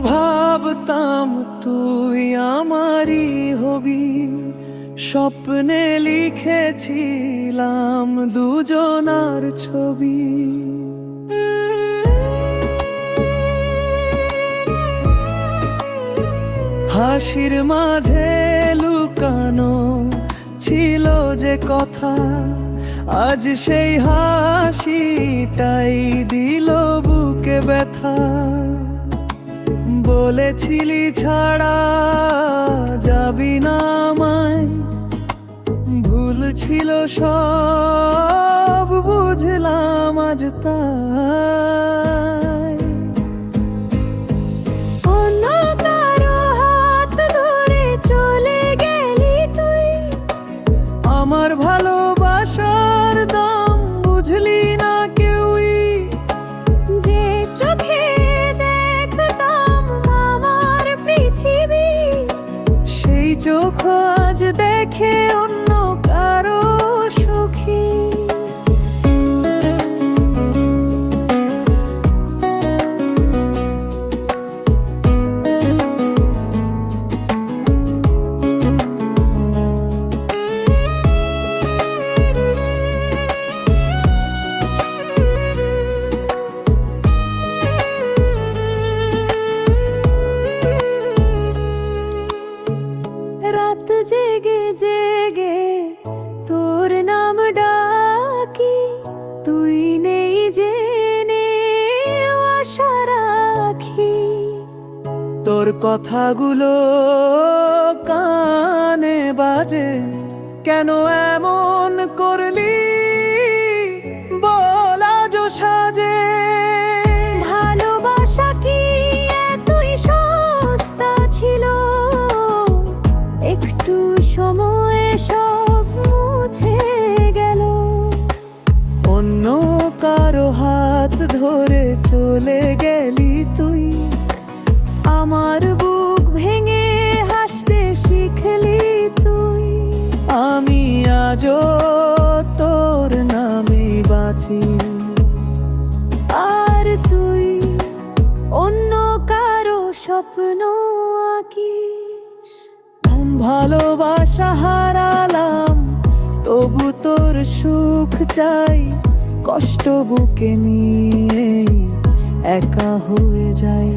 ভাবতাম তুই আমারই হবি। স্বপ্নে লিখেছিলাম দুজনার ছবি। হাসির মাঝে লুকানো ছিল যে কথা, আজ সেই হাসিটাই দিল বুকে ব্যথা। বলেছিলি ছাড়া যাবি না আমায়। ভুল ছিল সব বুঝলাম আজ তাই। অন্য কারও হাত ধরে চলে গেলি তুই। আমার ভালোবাসার দাম বুঝলি না কেউই। যে চোখে আজ দেখে অন্য তোর কথাগুলো কানে বাজে। কেন এমন করলি? বলা যো সাজে। ভালোবাসা কি এতই সস্তা ছিল? একটু সময়ে সব মুছে গেল। অন্য কারও হাত ধরে চলে আজও তোর নামে বাঁচি। আর তুই অন্য কারও স্বপ্ন আঁকিস। ভালোবাসা হারালাম, তবু তোর সুখ চাই, কষ্ট বুকে নিয়ে একা হয়ে যাই।